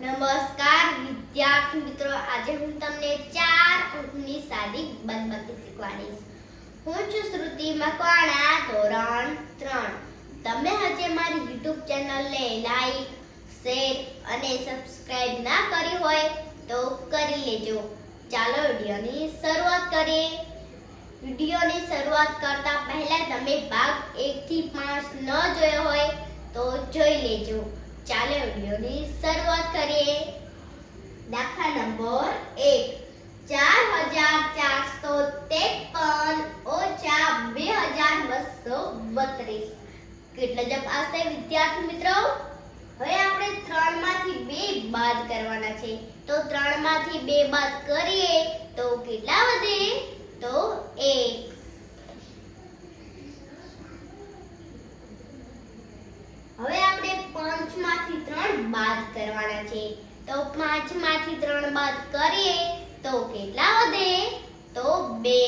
નમસ્કાર, વિદ્યાર્થી મિત્રો. આજે હું તમને ચાર અંકની સાદી બાદબાકી શીખવાડીશ. હું છું શ્રુતિ મકવાણા, ધોરણ ત્રણ. તમે હજી મારી યુટ્યુબ ચેનલને લાઈક શેર અને સબસ્ક્રાઇબ ના કરી હોય તો કરી લેજો. ચાલો વિડીયોની શરૂઆત કરીએ. વિડીયોની શરૂઆત કરતા પહેલા તમે ભાગ 1 થી 5 ન જોયો હોય તો જોઈ લેજો. ચાલો વિડીયોની શરૂઆત કરીએ. દાખલા નંબર 1 ચાર બત્રીસ. કેટલા જવાબ આવશે વિદ્યાર્થી મિત્રો? હવે આપણે ત્રણમાંથી બે બાદ કરવાના છે. તો ત્રણમાંથી બે બાદ કરીએ તો કેટલા વધે? તો એક હવે આપણે પાંચમાંથી ત્રણ બાદ કરવાના છે. તો પાંચમાંથી ત્રણ બાદ કરીએ તો કેટલા વધે? તો બે.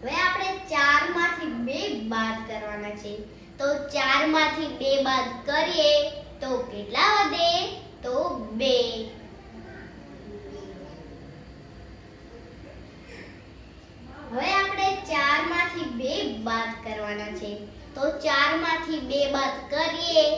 હવે આપણે ચારમાંથી બે બાદ કરવાના છે. તો ચારમાંથી બે બાદ કરીએ તો કેટલા વધે તો બે હવે આપણે ચારમાંથી બે બાદ કરવાના છે તો ચારમાંથી બે બાદ કરીએ.